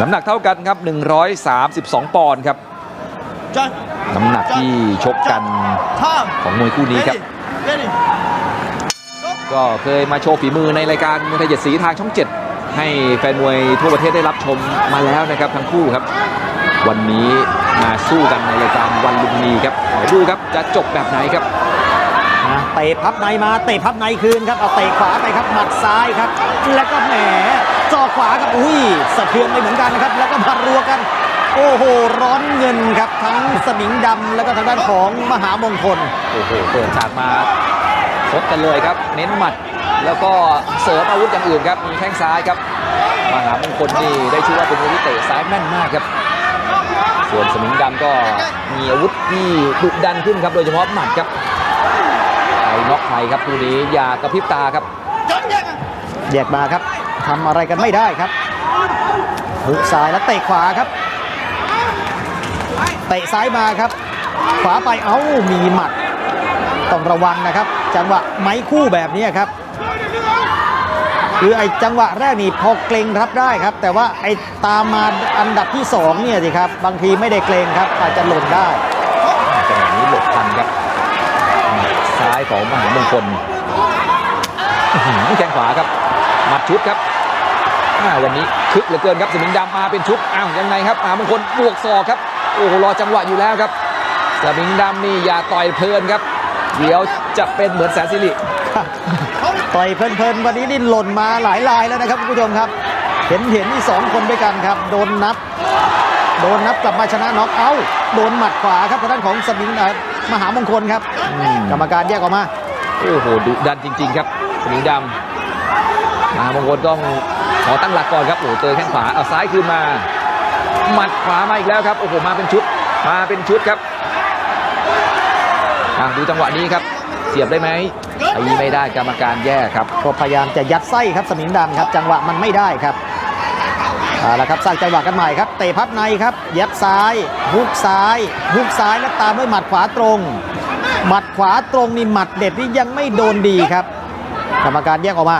น้ำหนักเท่ากันครับ 132 ปอนด์ครับ น้ำหนักที่ชกกันของมวยคู่นี้ครับ ก็เคยมาโชว์ฝีมือในรายการมวยไทยเจ็ดสีทางช่อง 7 ให้แฟนมวยทั่วประเทศได้รับชมมาแล้วนะครับทั้งคู่ครับ วันนี้มาสู้กันในรายการวันลุมนีครับดูครับจะจบแบบไหนครับเตะพับในมาเตะพับในคืนครับเอาเตะขวาไปครับหมัดซ้ายครับ แล้วก็แหม จอกขวาครับอุ้ยสะเทือนไปเหมือนกันนะครับ แล้วก็พันรัวกัน โอ้โห ร้อนเงินครับ ทั้งสมิงดำแล้วก็ทางด้านของมหามงคล โอ้โห เปิดฉากมาชกกันเลยครับ เน้นหมัด แล้วก็เสริมอาวุธอย่างอื่นครับ มีแข้งซ้ายครับ มหามงคลนี่ได้ชื่อว่าเป็นมวยที่เตะซ้ายแม่นมากครับส่วนสมิงดำก็มีอาวุธที่ดุดันขึ้นครับ โดยเฉพาะหมัดครับใครน็อกใครครับคู่นี้อย่ากระพริบตาครับ전 쟁. แยกมาครับ ทำอะไรกันไม่ได้ครับหุกซ้ายแล้วเตะขวาครับ เตะซ้ายมาครับ ขวาไปเอ้ามีหมัด ต้องระวังนะครับ จังหวะไม้คู่แบบนี้ครับ คือไอ้จังหวะแรกนี่พอเกรงรับได้ครับ แต่ว่าไอ้ตามมาอันดับที่สองเนี่ยสิครับ บางทีไม่ได้เกรงครับอาจจะหล่นได้จังหวะนี้หลบทันครับ ซ้ายของมหามงคลแข้งขวาครับ หมัดชุดครับอ่าวันนี้คึกเหลือเกินครับสมิงดำมาเป็นชุดอ้าวยังไงครับมหามงคลบวกศอกครับโอ้โหรอจังหวะอยู่แล้วครับสมิงดำนี่อย่าต่อยเพลินครับ เดี๋ยวจะเป็นเหมือนแสนสิริต่อยเพลินๆวันนี้นี่หล่นมาหลายลายแล้วนะครับคุณผู้ชมครับ เห็นเห็นนี่สองคนด้วยกันครับ โดนนับ โดนนับกลับมาชนะน็อกเอาท์โดนหมัดขวาครับทางด้านของสมิงเอ่อมหามงคลครับอืมกรรมการแยกออกมาโอ้โหดุดันจริง ๆ ครับสมิงดำ มามงคลต้องขอตั้งหลักก่อนครับโอ้เจอแข้งขวาเอาซ้ายคืนมา หมัดขวามาอีกแล้วครับโอ้โหมาเป็นชุดมาเป็นชุดครับอะดูจังหวะนี้ครับ เสียบได้ไหมตีไม่ได้กรรมการแย่ครับก็พยายามจะยัดไส้ครับสมิงดำครับ จังหวะมันไม่ได้ครับเอาละครับสร้างจังหวะกันใหม่ครับเตะพับในครับยัดซ้ายฮุกซ้ายฮุกซ้ายแล้วตามด้วยหมัดขวาตรง หมัดขวาตรงนี่หมัดเด็ดนี่ยังไม่โดนดีครับ กรรมการแยกออกมา.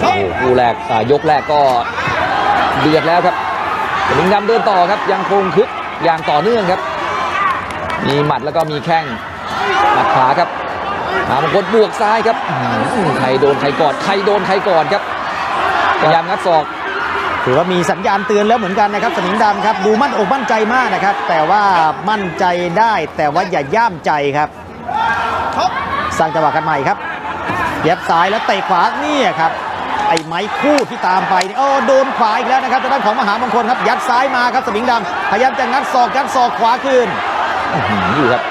โอ้โหคู่แรกอ่ายกแรกก็เดือดแล้วครับสมิงดำเดินต่อครับยังคงคึกอย่างต่อเนื่องครับ มีหมัดแล้วก็มีแข้งหมัดขวาครับมหามงคลบวกซ้ายครับอื้อหือใครโดนใครก่อนใครโดนใครก่อนครับพยายามงัดศอกถือว่ามีสัญญาณเตือนแล้วเหมือนกันนะครับสมิงดำครับ ดูมั่นอกมั่นใจมากนะครับ แต่ว่ามั่นใจได้แต่ว่าอย่าย่ามใจครับ 턱. สร้างจังหวะกันใหม่ครับ เย็บซ้ายแล้วเตะขวานี่ครับไอ้ไม้คู่ที่ตามไปนี่โอ้โดนขวาอีกแล้วนะครับทางด้านของมหามงคลครับ ยัดซ้ายมาครับสมิงดำพยายามจะงัดศอกยัดศอกขวาคืนอื้อหืออยู่ครับ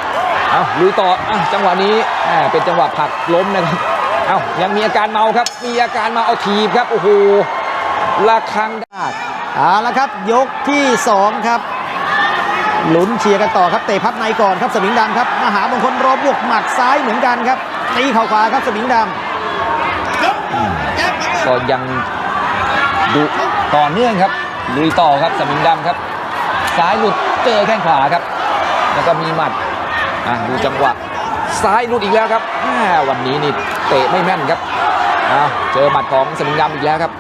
เอาลุยต่ออะจังหวะนี้แหมเป็นจังหวะผลักล้มนะครับเอายังมีอาการเมาครับ มีอาการเมาเอาทีบครับโอ้โหระคังเอาละครับ ยกที่สองครับลุ้นเชียร์กันต่อครับเตะพับในก่อนครับสมิงดำครับมหามงคลรอบวกหมัดซ้ายเหมือนกันครับ ตีเข่าขวาครับสมิงดำก็ยังดุต่อเนื่องครับลุยต่อครับสมิงดำครับ ซ้ายหลุดเจอแข้งขวาครับ แล้วก็มีหมัดอะดูจังหวะซ้ายหลุดอีกแล้วครับแหมวันนี้นี่เตะไม่แม่นครับเอาเจอหมัดของสมิงดำอีกแล้วครับ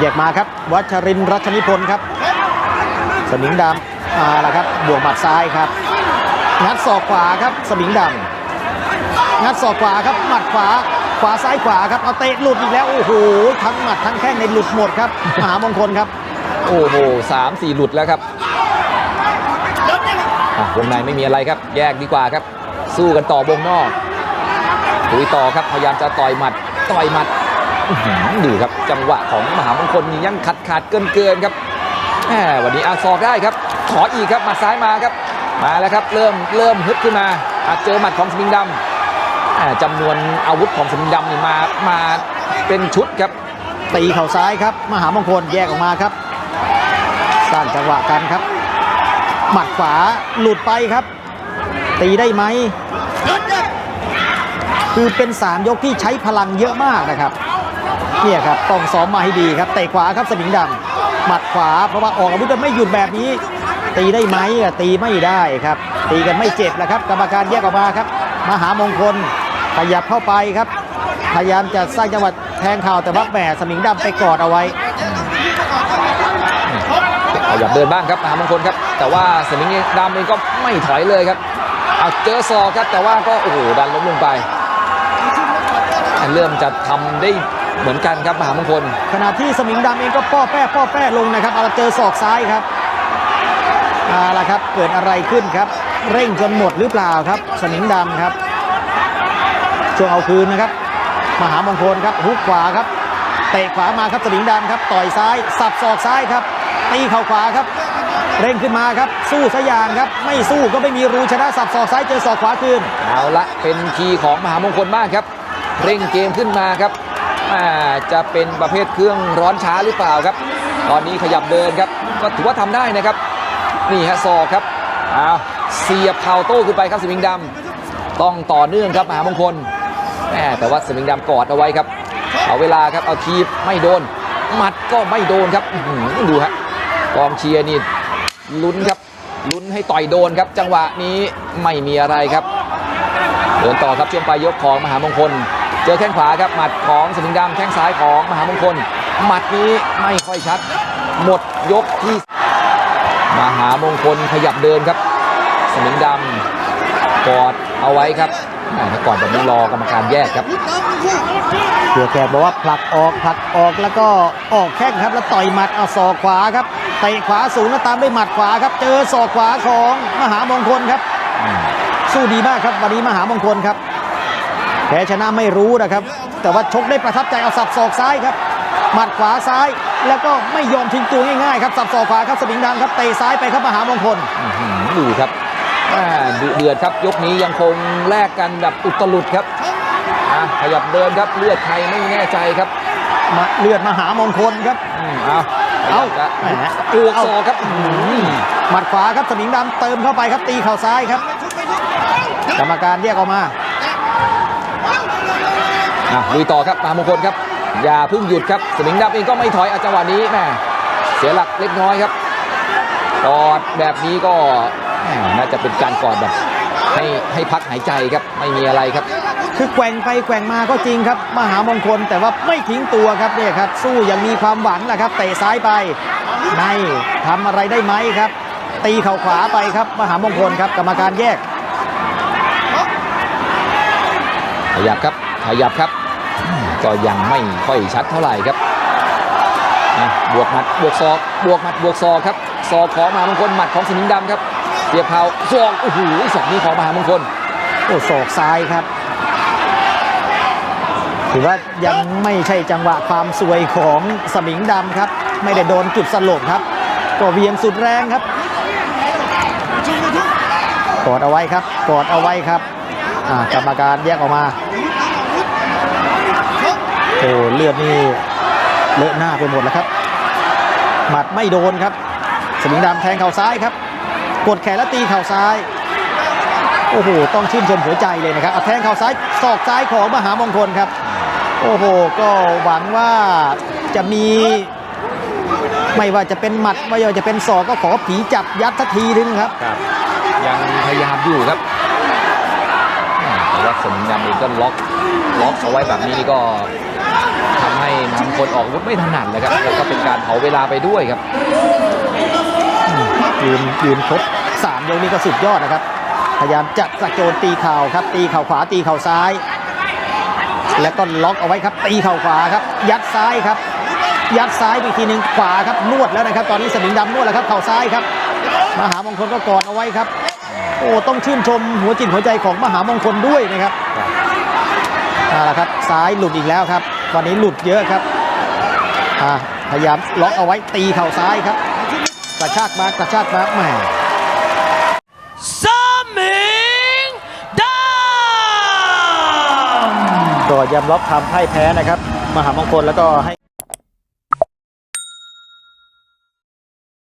แยกมาครับ วัชรินทร์รัชนิพนธ์ครับ สมิงดำมาแล้วครับบวกหมัดซ้ายครับงัดศอกขวาครับสมิงดำ งัดศอกขวาครับหมัดขวาขวาซ้ายขวาครับเอาเตะหลุดอีกแล้วโอ้โหทั้งหมัดทั้งแข้งในหลุดหมดครับมหามงคลครับ โอ้โหสามสี่หลุดแล้วครับอะวงในไม่มีอะไรครับ แยกดีกว่าครับ สู้กันต่อวงนอกลุยต่อครับพยายามจะต่อยหมัดต่อยหมัดอื้อหือดูครับจังหวะของมหามงคลนี่ยังขัดขาดเกินเกินๆครับแหมวันนี้อาซอกได้ครับ ขออีกครับหมัดซ้ายมาครับ มาแล้วครับ เริ่มเริ่มฮึดขึ้นมาอาจเจอหมัดของสมิงดำแหม จำนวนอาวุธของสมิงดำนี่มามาเป็นชุดครับ ตีเข่าซ้ายครับ มหามงคลแยกออกมาครับสร้างจังหวะกันครับ หมัดขวาหลุดไปครับ ตีได้ไหมคือเป็น 3 ยกที่ใช้พลังเยอะมากนะครับเนี่ยครับต้องซ้อมมาให้ดีครับเตะขวาครับสมิงดำหมัดขวาเพราะว่าออกอาวุธกันไม่หยุดแบบนี้ ตีได้ไหมตีไม่ได้ครับ ตีกันไม่เจ็บแล้วครับ กรรมการแยกออกมาครับ มหามงคล ขยับเข้าไปครับ พยายามจะสร้างจังหวะแทงเข่าแต่ว่าแหมสมิงดำไปกอดเอาไว้ขยับเดินบ้างครับมหามงคลครับ แต่ว่าสมิงดำเองก็ไม่ถอยเลยครับเอาเจอศอกครับแต่ว่าก็โอ้โหดันล้มลงไปเริ่มจะทำได้เหมือนกันครับมหามงคล ขณะที่สมิงดำเองก็ป้อแป้ป้อแป้ลงนะครับเอาละเจอศอกซ้ายครับเอาละครับเกิดอะไรขึ้นครับ เร่งจนหมดหรือเปล่าครับ สมิงดำครับ ช่วงเอาคืนนะครับ มหามงคลครับฮุกขวาครับเตะขวามาครับสมิงดำครับต่อยซ้าย สับศอกซ้ายครับ ตีเข่าขวาครับ เร่งขึ้นมาครับ สู้สยางครับ ไม่สู้ก็ไม่มีรูชนะสับศอกซ้ายเจอศอกขวาคืนเอาละเป็นคีย์ของมหามงคลมากครับ เร่งเกมขึ้นมาครับจะเป็นประเภทเครื่องร้อนช้าหรือเปล่าครับ ตอนนี้ขยับเดินครับ ก็ถือว่าทำได้นะครับ นี่ฮะศอกครับอ้าวเสียบเข่าโต้ขึ้นไปครับสิงดำต้องต่อเนื่องครับมหามงคล แหมแต่ว่าสมิงดำกอดเอาไว้ครับ เอาเวลาครับเอาทีบไม่โดน หมัดก็ไม่โดนครับดูฮะกองเชียร์นี่ลุ้นครับลุ้นให้ต่อยโดนครับ จังหวะนี้ไม่มีอะไรครับเดินต่อครับช่วงปลายยกของมหามงคล เจอแข้งขวาครับหมัดของสมิงดำแข้งซ้ายของมหามงคล หมัดนี้ไม่ค่อยชัด หมดยกที่ มหามงคลขยับเดินครับ สมิงดำกอดเอาไว้ครับ แหม่ถ้ากอดแบบนี้รอกรรมการแยกครับเสือแขกบอกว่าผลักออกผลักออกแล้วก็ออกแข้งครับ แล้วต่อยหมัดเอาศอกขวาครับเตะขวาสูงแล้วตามด้วยหมัดขวาครับ เจอศอกขวาของมหามงคลครับ สู้ดีมากครับวันนี้มหามงคลครับแพ้ชนะไม่รู้นะครับ แต่ว่าชกได้ประทับใจเอาสับศอกซ้ายครับหมัดขวาซ้ายแล้วก็ไม่ยอมทิ้งตัวง่ายๆครับสับศอกขวาครับสมิงดำครับเตะซ้ายไปครับมหามงคลอื้อหือดูครับ อ่าดุเดือดครับยกนี้ยังคงแลกกันแบบอุตลุดครับอะขยับเดินครับเลือดใครไม่แน่ใจครับมาเลือดมหามงคลครับอืมเอาเอาขยับแหมละอวกศอกครับอื้อหือหมัดขวาครับสมิงดำเติมเข้าไปครับตีเข่าซ้ายครับ กรรมการแยกออกมาอะลุยต่อครับมหามงคลครับ อย่าเพิ่งหยุดครับ สมิงดำเองก็ไม่ถอยอาจังหวะนี้แหมเสียหลักเล็กน้อยครับกอดแบบนี้ก็แหม น่าจะเป็นการกอดแบบให้ให้พักหายใจครับไม่มีอะไรครับ คือแกว่งไปแกว่งมาก็จริงครับ มหามงคลแต่ว่าไม่ทิ้งตัวครับเนี่ยครับ สู้อย่างมีความหวังแหละครับเตะซ้ายไปในทำอะไรได้ไหมครับ ตีเข่าขวาไปครับ มหามงคลครับกรรมการแยก ขยับครับขยับครับอืมก็ยังไม่ค่อยชัดเท่าไหร่ครับอะบวกหมัดบวกศอกบวกหมัดบวกศอกครับศอกของมหามงคลหมัดของสมิงดำครับเสียบเข่าศอกโอ้โหศอกนี้ของมหามงคลโอ้ศอกซ้ายครับ ถือว่ายังไม่ใช่จังหวะความสวยของสมิงดำครับ ไม่ได้โดนจุดสลบครับก็เวียงสุดแรงครับกอดเอาไว้ครับกอดเอาไว้ครับอ่ากรรมการแยกออกมาโอ้เลือดนี่เลอะหน้าไปหมดแล้วครับหมัดไม่โดนครับ สมิงดำแทงเข่าซ้ายครับ กดแขนแล้วตีเข่าซ้าย โอ้โห ต้องชื่นชมหัวใจเลยนะครับเอาแทงเข่าซ้ายศอกซ้ายของมหามงคลครับ โอ้โห ก็หวังว่าจะมี ไม่ว่าจะเป็นหมัดไม่ว่าจะเป็นศอกก็ขอผีจับยัดสักทีนึงครับครับ ยังพยายามอยู่ครับแต่ว่าสมิงดำเองก็ล็อกล็อกเอาไว้แบบนี้ก็ทำให้นำคนออกวุธไม่ถนัดเลยครับแล้วก็เป็นการเผาเวลาไปด้วยครับ ยืนยืนครบสามยกนี้ก็สุดยอดนะครับ พยายามจะสะโจนตีเข่าครับ ตีเข่าขวาตีเข่าซ้าย แล้วก็ล็อกเอาไว้ครับ ตีเข่าขวาครับ ยัดซ้ายครับ ยัดซ้ายอีกทีหนึ่งขวาครับนวดแล้วนะครับ ตอนนี้สมิงดำนวดแล้วครับเข่าซ้ายครับ มหามงคลก็กอดเอาไว้ครับ โอ้ต้องชื่นชมหัวจิตหัวใจของมหามงคลด้วยนะครับเอาละครับซ้ายหลุดอีกแล้วครับ วันนี้หลุดเยอะครับพยายามล็อกเอาไว้ตีเข่าซ้ายครับ กระชากมากระชากมาแหมสมิงดำก็ยอมรับทำพ่ายแพ้นะครับ มหามงคลแล้วก็ให้